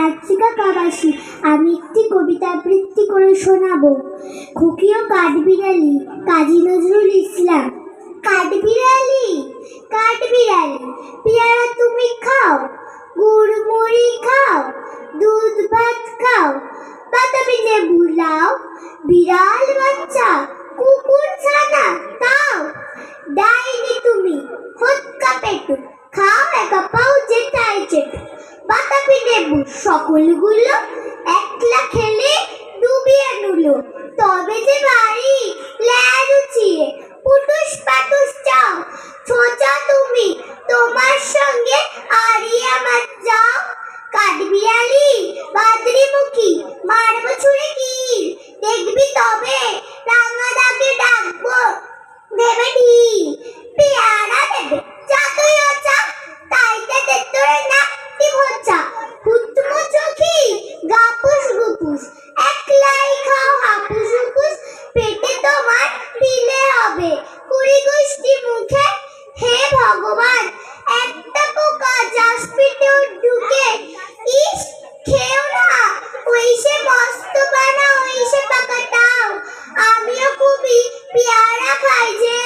আয়াত্রিকা কাবাসী, আমি একটি কবিতা আবৃত্তি করে শোনাবো। খুকিও কাঠবিড়ালি, কাজী নজরুল ইসলাম। কাঠবিড়ালি কাঠবিড়ালি, পেয়ারা তুমি খাও গুড় মুড়ি খাও, দুধ ভাত খাও বাতাবি লেবু লাও, বিড়াল বাচ্চা, কুকুর ছানা তাও ডাইনি বাতাবি লেবু সকলগুলো একলা খেলে ডুবিয়ে নুলো। তবে যে বাড়ি ল্যারুচিয়ে পুটুস পাটুস চাও, ছোচা তুমি। তোমার সঙ্গে আরিয়া আমার যাও দিলে হবে। কুড়ি গুষ্টি মুখে, হে ভগবান, একটা পোকা জাসপিটে ঢুকে, ইস, খেও না। ওইসে মস্ত বানা ওইসে পাকাটাও। আমিও খুবই পেয়ারা খাই যে